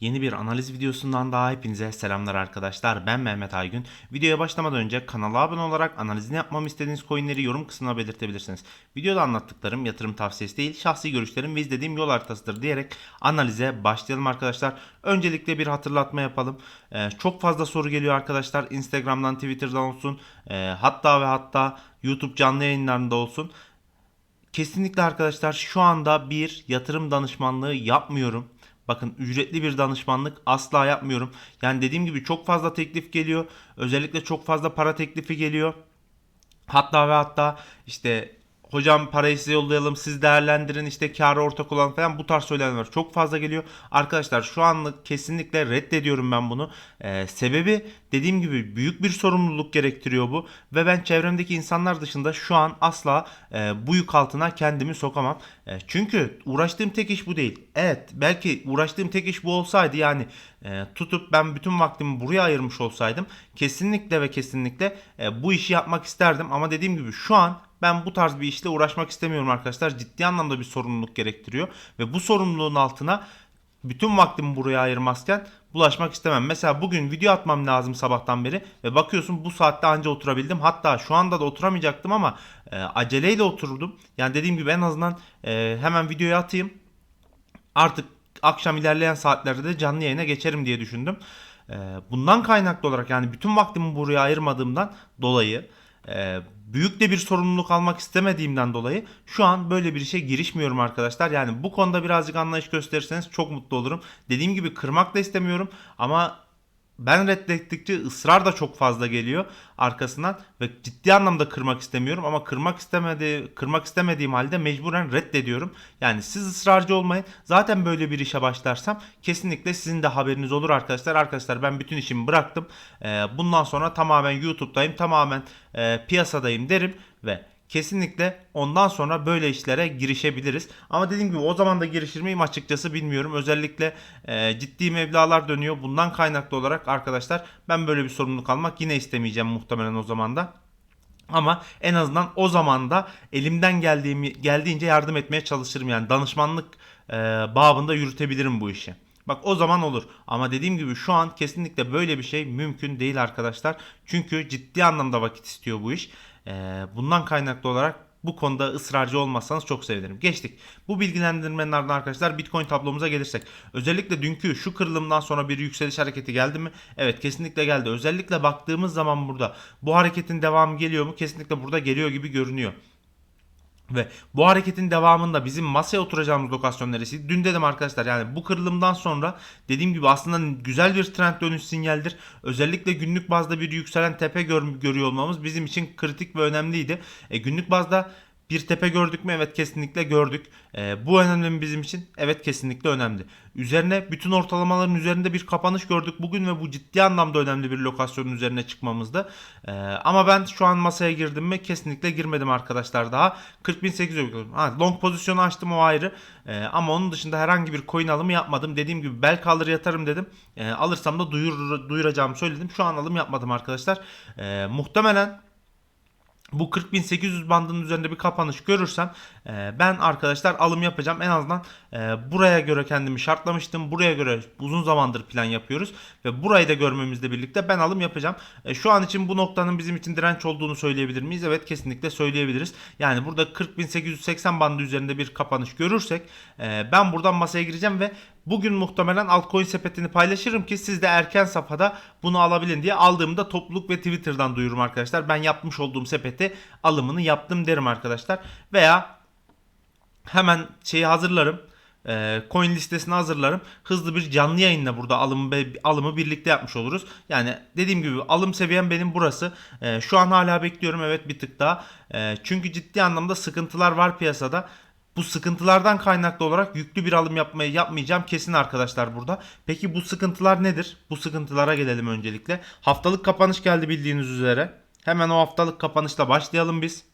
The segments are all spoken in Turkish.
Yeni bir analiz videosundan daha hepinize selamlar arkadaşlar. Ben Mehmet Aygün. Videoya başlamadan önce kanala abone olarak analizini yapmamı istediğiniz coinleri yorum kısmına belirtebilirsiniz. Videoda anlattıklarım yatırım tavsiyesi değil, şahsi görüşlerim ve izlediğim yol haritasıdır diyerek analize başlayalım arkadaşlar. Öncelikle bir hatırlatma yapalım. Ee, çok fazla soru geliyor arkadaşlar. Instagram'dan, Twitter'dan olsun. Ee, hatta ve hatta YouTube canlı yayınlarında olsun. Kesinlikle arkadaşlar şu anda bir yatırım danışmanlığı yapmıyorum. Bakın ücretli bir danışmanlık asla yapmıyorum. Yani dediğim gibi çok fazla teklif geliyor. Özellikle çok fazla para teklifi geliyor. Hatta ve hatta işte hocam parayı size yollayalım siz değerlendirin işte kâra ortak olan falan bu tarz söylemler çok fazla geliyor. Arkadaşlar şu anlık kesinlikle reddediyorum ben bunu. Ee, sebebi dediğim gibi büyük bir sorumluluk gerektiriyor bu. Ve ben çevremdeki insanlar dışında şu an asla e, bu yük altına kendimi sokamam. E, çünkü uğraştığım tek iş bu değil. Evet belki uğraştığım tek iş bu olsaydı yani e, tutup ben bütün vaktimi buraya ayırmış olsaydım kesinlikle ve kesinlikle e, bu işi yapmak isterdim. Ama dediğim gibi şu an ben bu tarz bir işle uğraşmak istemiyorum arkadaşlar. Ciddi anlamda bir sorumluluk gerektiriyor. Ve bu sorumluluğun altına bütün vaktimi buraya ayırmazken bulaşmak istemem. Mesela bugün video atmam lazım sabahtan beri ve bakıyorsun bu saatte anca oturabildim. Hatta şu anda da oturamayacaktım ama e, aceleyle oturdum. Yani dediğim gibi en azından e, hemen videoyu atayım. Artık akşam ilerleyen saatlerde de canlı yayına geçerim diye düşündüm. E, bundan kaynaklı olarak yani bütün vaktimi buraya ayırmadığımdan dolayı e, büyük de bir sorumluluk almak istemediğimden dolayı şu an böyle bir işe girişmiyorum arkadaşlar. Yani bu konuda birazcık anlayış gösterirseniz çok mutlu olurum. Dediğim gibi kırmak da istemiyorum ama ben reddettikçe ısrar da çok fazla geliyor arkasından ve ciddi anlamda kırmak istemiyorum ama kırmak istemedi kırmak istemediğim halde mecburen reddediyorum. Yani siz ısrarcı olmayın. Zaten böyle bir işe başlarsam kesinlikle sizin de haberiniz olur arkadaşlar. Arkadaşlar ben bütün işimi bıraktım. Ee, bundan sonra tamamen YouTube'dayım, tamamen e, piyasadayım derim ve kesinlikle ondan sonra böyle işlere girişebiliriz. Ama dediğim gibi o zaman da girişir miyim açıkçası bilmiyorum. Özellikle e, ciddi meblalar dönüyor. Bundan kaynaklı olarak arkadaşlar ben böyle bir sorumluluk almak yine istemeyeceğim muhtemelen o zaman da. Ama en azından o zaman da elimden geldiğimi geldiğince yardım etmeye çalışırım. Yani danışmanlık e, babında yürütebilirim bu işi. Bak o zaman olur. Ama dediğim gibi şu an kesinlikle böyle bir şey mümkün değil arkadaşlar. Çünkü ciddi anlamda vakit istiyor bu iş. Ee, bundan kaynaklı olarak bu konuda ısrarcı olmazsanız çok sevinirim. Geçtik. Bu bilgilendirmenin ardından arkadaşlar Bitcoin tablomuza gelirsek. Özellikle dünkü şu kırılımdan sonra bir yükseliş hareketi geldi mi? Evet kesinlikle geldi. Özellikle baktığımız zaman burada bu hareketin devamı geliyor mu? Kesinlikle burada geliyor gibi görünüyor. Ve bu hareketin devamında bizim masaya oturacağımız lokasyon neresi? Dün dedim arkadaşlar yani bu kırılımdan sonra dediğim gibi aslında güzel bir trend dönüş sinyaldir. Özellikle günlük bazda bir yükselen tepe gör, görüyor olmamız bizim için kritik ve önemliydi. E, günlük bazda bir tepe gördük mü? Evet kesinlikle gördük. E, bu önemli mi bizim için? Evet kesinlikle önemli. Üzerine bütün ortalamaların üzerinde bir kapanış gördük bugün ve bu ciddi anlamda önemli bir lokasyonun üzerine çıkmamızda. E, ama ben şu an masaya girdim mi? Kesinlikle girmedim arkadaşlar daha. 40.800 ha, long pozisyonu açtım o ayrı. E, ama onun dışında herhangi bir coin alımı yapmadım. Dediğim gibi bel kalır yatarım dedim. E, alırsam da duyur, duyuracağımı söyledim. Şu an alım yapmadım arkadaşlar. E, muhtemelen bu 40.800 bandının üzerinde bir kapanış görürsem e, ben arkadaşlar alım yapacağım. En azından e, buraya göre kendimi şartlamıştım. Buraya göre uzun zamandır plan yapıyoruz. Ve burayı da görmemizle birlikte ben alım yapacağım. E, şu an için bu noktanın bizim için direnç olduğunu söyleyebilir miyiz? Evet kesinlikle söyleyebiliriz. Yani burada 40.880 bandı üzerinde bir kapanış görürsek e, ben buradan masaya gireceğim ve Bugün muhtemelen altcoin sepetini paylaşırım ki siz de erken safhada bunu alabilin diye aldığımda topluluk ve Twitter'dan duyururum arkadaşlar. Ben yapmış olduğum sepeti alımını yaptım derim arkadaşlar. Veya hemen şeyi hazırlarım. E, coin listesini hazırlarım. Hızlı bir canlı yayınla burada alımı alımı birlikte yapmış oluruz. Yani dediğim gibi alım seviyem benim burası. E, şu an hala bekliyorum evet bir tık daha. E, çünkü ciddi anlamda sıkıntılar var piyasada. Bu sıkıntılardan kaynaklı olarak yüklü bir alım yapmayı yapmayacağım kesin arkadaşlar burada. Peki bu sıkıntılar nedir? Bu sıkıntılara gelelim öncelikle. Haftalık kapanış geldi bildiğiniz üzere. Hemen o haftalık kapanışla başlayalım biz.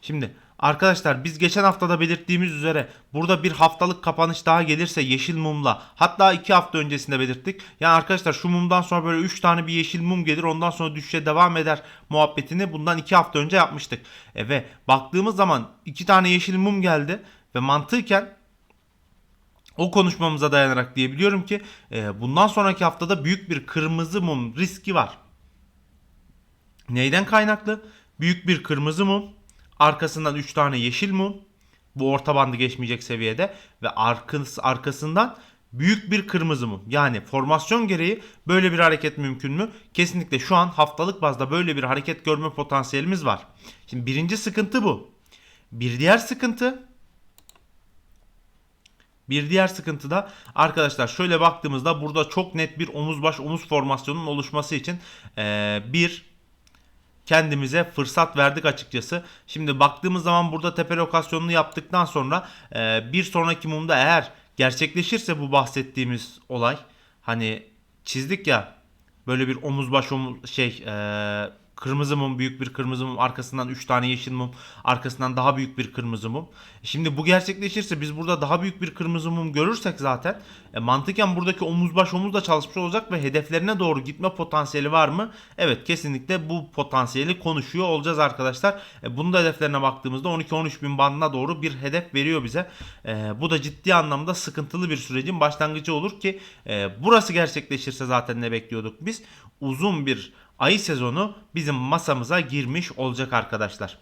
Şimdi Arkadaşlar biz geçen haftada belirttiğimiz üzere burada bir haftalık kapanış daha gelirse yeşil mumla hatta 2 hafta öncesinde belirttik. Yani arkadaşlar şu mumdan sonra böyle 3 tane bir yeşil mum gelir ondan sonra düşüşe devam eder muhabbetini bundan 2 hafta önce yapmıştık. E ve baktığımız zaman 2 tane yeşil mum geldi ve mantıken O konuşmamıza dayanarak diyebiliyorum ki e, bundan sonraki haftada büyük bir kırmızı mum riski var. Neyden kaynaklı? Büyük bir kırmızı mum, arkasından 3 tane yeşil mum, bu orta bandı geçmeyecek seviyede ve arkası, arkasından büyük bir kırmızı mum. Yani formasyon gereği böyle bir hareket mümkün mü? Kesinlikle şu an haftalık bazda böyle bir hareket görme potansiyelimiz var. Şimdi birinci sıkıntı bu. Bir diğer sıkıntı bir diğer sıkıntı da arkadaşlar şöyle baktığımızda burada çok net bir omuz baş omuz formasyonunun oluşması için eee, bir kendimize fırsat verdik açıkçası. Şimdi baktığımız zaman burada tepe lokasyonunu yaptıktan sonra eee, bir sonraki mumda eğer gerçekleşirse bu bahsettiğimiz olay hani çizdik ya böyle bir omuz baş omuz şey eee, kırmızı mum büyük bir kırmızı mum arkasından 3 tane yeşil mum arkasından daha büyük bir kırmızı mum. Şimdi bu gerçekleşirse biz burada daha büyük bir kırmızı mum görürsek zaten e, mantıken buradaki omuz baş omuz da çalışmış olacak ve hedeflerine doğru gitme potansiyeli var mı? Evet kesinlikle bu potansiyeli konuşuyor olacağız arkadaşlar. E, bunun da hedeflerine baktığımızda 12-13 bin bandına doğru bir hedef veriyor bize. E, bu da ciddi anlamda sıkıntılı bir sürecin başlangıcı olur ki e, burası gerçekleşirse zaten ne bekliyorduk biz? Uzun bir ayı sezonu bizim masamıza girmiş olacak arkadaşlar.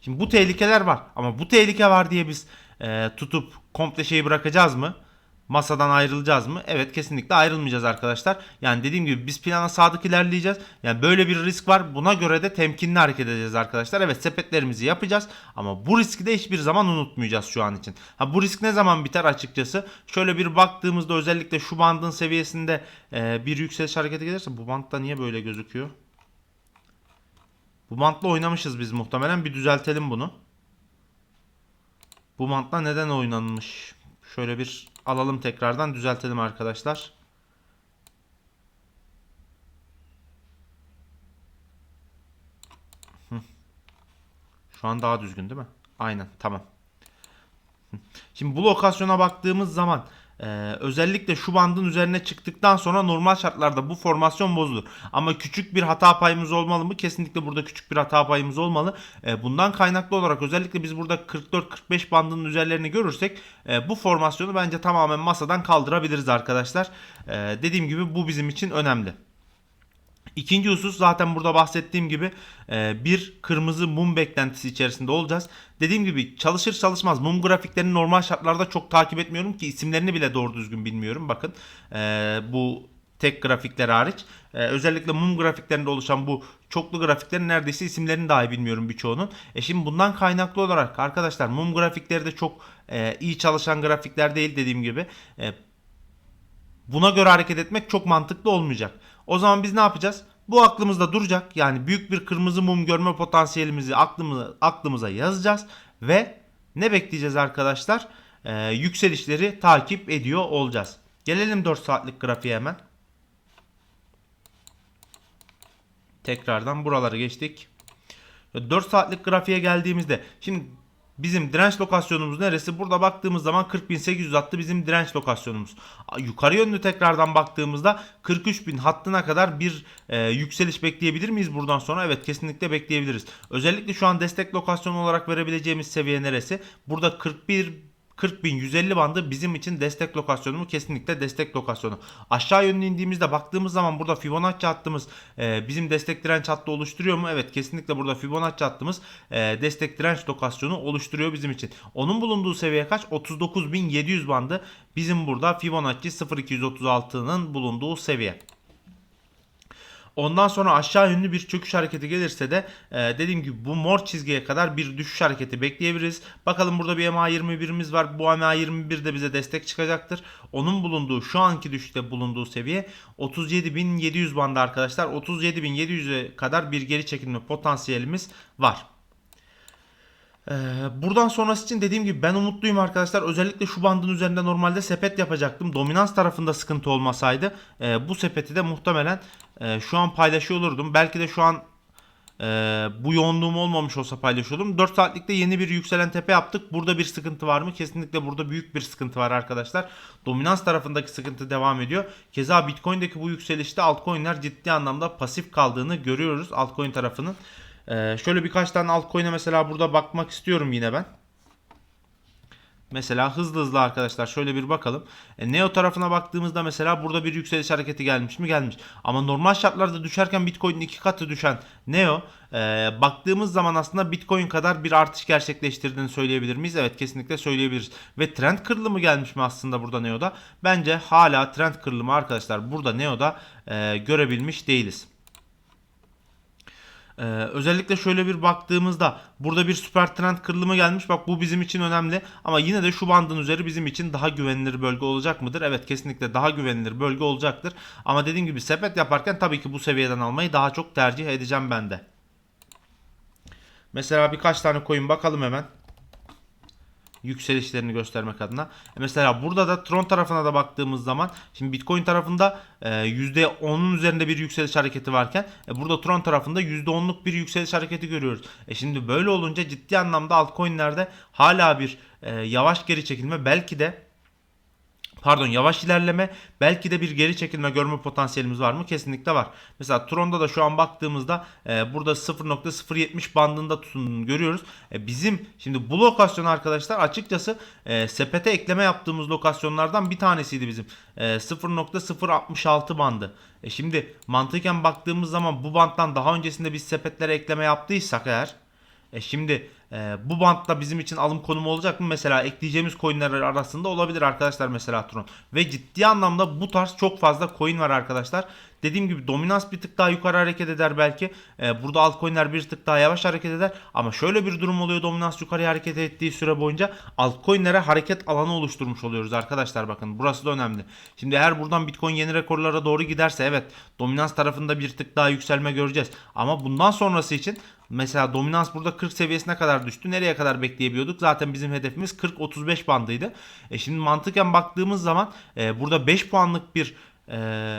Şimdi bu tehlikeler var ama bu tehlike var diye biz e, tutup komple şeyi bırakacağız mı? Masadan ayrılacağız mı? Evet kesinlikle ayrılmayacağız arkadaşlar. Yani dediğim gibi biz plana sadık ilerleyeceğiz. Yani böyle bir risk var. Buna göre de temkinli hareket edeceğiz arkadaşlar. Evet sepetlerimizi yapacağız ama bu riski de hiçbir zaman unutmayacağız şu an için. Ha bu risk ne zaman biter açıkçası? Şöyle bir baktığımızda özellikle şu bandın seviyesinde e, bir yükseliş hareketi gelirse bu bantta niye böyle gözüküyor? Bu bantla oynamışız biz muhtemelen. Bir düzeltelim bunu. Bu bantla neden oynanmış? Şöyle bir alalım tekrardan düzeltelim arkadaşlar. Şu an daha düzgün değil mi? Aynen tamam. Şimdi bu lokasyona baktığımız zaman ee, özellikle şu bandın üzerine çıktıktan sonra normal şartlarda bu formasyon bozulur. Ama küçük bir hata payımız olmalı mı? Kesinlikle burada küçük bir hata payımız olmalı. Ee, bundan kaynaklı olarak özellikle biz burada 44-45 bandının üzerlerini görürsek e, bu formasyonu bence tamamen masadan kaldırabiliriz arkadaşlar. Ee, dediğim gibi bu bizim için önemli. İkinci husus zaten burada bahsettiğim gibi e, bir kırmızı mum beklentisi içerisinde olacağız. Dediğim gibi çalışır çalışmaz mum grafiklerini normal şartlarda çok takip etmiyorum ki isimlerini bile doğru düzgün bilmiyorum. Bakın e, bu tek grafikler hariç. E, özellikle mum grafiklerinde oluşan bu çoklu grafiklerin neredeyse isimlerini dahi bilmiyorum birçoğunun. E şimdi bundan kaynaklı olarak arkadaşlar mum grafikleri de çok iyi çalışan grafikler değil dediğim gibi. Buna göre hareket etmek çok mantıklı olmayacak. O zaman biz ne yapacağız? Bu aklımızda duracak. Yani büyük bir kırmızı mum görme potansiyelimizi aklımıza, aklımıza yazacağız. Ve ne bekleyeceğiz arkadaşlar? Ee, yükselişleri takip ediyor olacağız. Gelelim 4 saatlik grafiğe hemen. Tekrardan buraları geçtik. 4 saatlik grafiğe geldiğimizde şimdi Bizim direnç lokasyonumuz neresi? Burada baktığımız zaman 40.800 hattı bizim direnç lokasyonumuz. Yukarı yönlü tekrardan baktığımızda 43.000 hattına kadar bir e, yükseliş bekleyebilir miyiz buradan sonra? Evet kesinlikle bekleyebiliriz. Özellikle şu an destek lokasyonu olarak verebileceğimiz seviye neresi? Burada 41 40.150 bandı bizim için destek lokasyonu mu? Kesinlikle destek lokasyonu. Aşağı yönlü indiğimizde baktığımız zaman burada Fibonacci hattımız e, bizim destek direnç hattı oluşturuyor mu? Evet kesinlikle burada Fibonacci hattımız e, destek direnç lokasyonu oluşturuyor bizim için. Onun bulunduğu seviye kaç? 39.700 bandı bizim burada Fibonacci 0236'nın bulunduğu seviye. Ondan sonra aşağı yönlü bir çöküş hareketi gelirse de e, dediğim gibi bu mor çizgiye kadar bir düşüş hareketi bekleyebiliriz. Bakalım burada bir MA21'imiz var. Bu MA21 de bize destek çıkacaktır. Onun bulunduğu şu anki düşüşte bulunduğu seviye 37.700 bandı arkadaşlar. 37.700'e kadar bir geri çekilme potansiyelimiz var. Ee, buradan sonrası için dediğim gibi ben umutluyum arkadaşlar. Özellikle şu bandın üzerinde normalde sepet yapacaktım. Dominans tarafında sıkıntı olmasaydı e, bu sepeti de muhtemelen e, şu an paylaşıyor olurdum. Belki de şu an e, bu yoğunluğum olmamış olsa paylaşıyordum. 4 saatlikte yeni bir yükselen tepe yaptık. Burada bir sıkıntı var mı? Kesinlikle burada büyük bir sıkıntı var arkadaşlar. Dominans tarafındaki sıkıntı devam ediyor. Keza Bitcoin'deki bu yükselişte altcoin'ler ciddi anlamda pasif kaldığını görüyoruz altcoin tarafının. Ee, şöyle birkaç tane altcoin'e mesela burada bakmak istiyorum yine ben. Mesela hızlı hızlı arkadaşlar şöyle bir bakalım. E, Neo tarafına baktığımızda mesela burada bir yükseliş hareketi gelmiş mi? Gelmiş. Ama normal şartlarda düşerken Bitcoin'in iki katı düşen Neo e, baktığımız zaman aslında Bitcoin kadar bir artış gerçekleştirdiğini söyleyebilir miyiz? Evet kesinlikle söyleyebiliriz. Ve trend kırılımı gelmiş mi aslında burada Neo'da? Bence hala trend kırılımı arkadaşlar burada Neo'da e, görebilmiş değiliz. Ee, özellikle şöyle bir baktığımızda burada bir süper trend kırılımı gelmiş. Bak bu bizim için önemli. Ama yine de şu bandın üzeri bizim için daha güvenilir bölge olacak mıdır? Evet kesinlikle daha güvenilir bölge olacaktır. Ama dediğim gibi sepet yaparken tabii ki bu seviyeden almayı daha çok tercih edeceğim ben de. Mesela birkaç tane coin bakalım hemen yükselişlerini göstermek adına. E Mesela burada da Tron tarafına da baktığımız zaman şimdi Bitcoin tarafında e, %10'un üzerinde bir yükseliş hareketi varken e, burada Tron tarafında %10'luk bir yükseliş hareketi görüyoruz. E şimdi böyle olunca ciddi anlamda altcoin'lerde hala bir e, yavaş geri çekilme belki de pardon yavaş ilerleme belki de bir geri çekilme görme potansiyelimiz var mı? Kesinlikle var. Mesela Tron'da da şu an baktığımızda e, burada 0.070 bandında tutunduğunu görüyoruz. E, bizim şimdi bu lokasyon arkadaşlar açıkçası e, sepete ekleme yaptığımız lokasyonlardan bir tanesiydi bizim. E, 0.066 bandı. E, şimdi mantıken baktığımız zaman bu banttan daha öncesinde biz sepetlere ekleme yaptıysak eğer e şimdi e, bu bantta bizim için alım konumu olacak mı? Mesela ekleyeceğimiz coinler arasında olabilir arkadaşlar mesela Tron. Ve ciddi anlamda bu tarz çok fazla coin var arkadaşlar. Dediğim gibi dominans bir tık daha yukarı hareket eder belki. E, burada altcoin'ler bir tık daha yavaş hareket eder. Ama şöyle bir durum oluyor dominans yukarıya hareket ettiği süre boyunca altcoin'lere hareket alanı oluşturmuş oluyoruz arkadaşlar bakın. Burası da önemli. Şimdi eğer buradan Bitcoin yeni rekorlara doğru giderse evet dominans tarafında bir tık daha yükselme göreceğiz. Ama bundan sonrası için Mesela dominans burada 40 seviyesine kadar düştü. Nereye kadar bekleyebiliyorduk? Zaten bizim hedefimiz 40-35 bandıydı. E şimdi mantıken baktığımız zaman e, burada 5 puanlık bir e,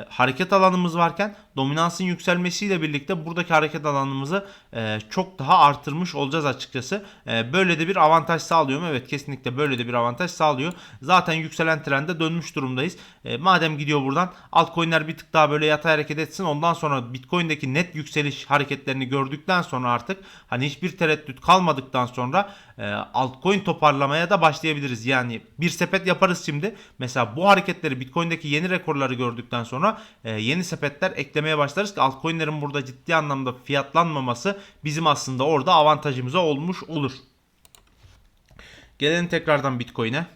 hareket alanımız varken dominansın yükselmesiyle birlikte buradaki hareket alanımızı e, çok daha artırmış olacağız açıkçası. E, böyle de bir avantaj sağlıyor mu? Evet kesinlikle böyle de bir avantaj sağlıyor. Zaten yükselen trende dönmüş durumdayız. E, madem gidiyor buradan altcoin'ler bir tık daha böyle yatay hareket etsin. Ondan sonra Bitcoin'deki net yükseliş hareketlerini gördükten sonra artık hani hiçbir tereddüt kalmadıktan sonra e, altcoin toparlamaya da başlayabiliriz. Yani bir sepet yaparız şimdi. Mesela bu hareketleri Bitcoin'deki yeni rekorları gördükten sonra e, yeni sepetler eklemeye başlarız ki altcoin'lerin burada ciddi anlamda fiyatlanmaması bizim aslında orada avantajımıza olmuş olur. Gelelim tekrardan Bitcoin'e.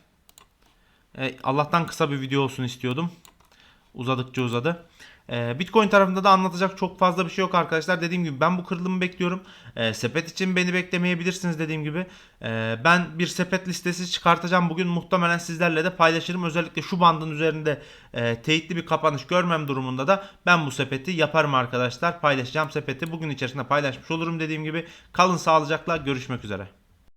E, Allah'tan kısa bir video olsun istiyordum. Uzadıkça uzadı. Ee, Bitcoin tarafında da anlatacak çok fazla bir şey yok arkadaşlar. Dediğim gibi ben bu kırılımı bekliyorum. Ee, sepet için beni beklemeyebilirsiniz dediğim gibi. Ee, ben bir sepet listesi çıkartacağım. Bugün muhtemelen sizlerle de paylaşırım. Özellikle şu bandın üzerinde e, teyitli bir kapanış görmem durumunda da ben bu sepeti yaparım arkadaşlar. Paylaşacağım sepeti bugün içerisinde paylaşmış olurum dediğim gibi. Kalın sağlıcakla görüşmek üzere.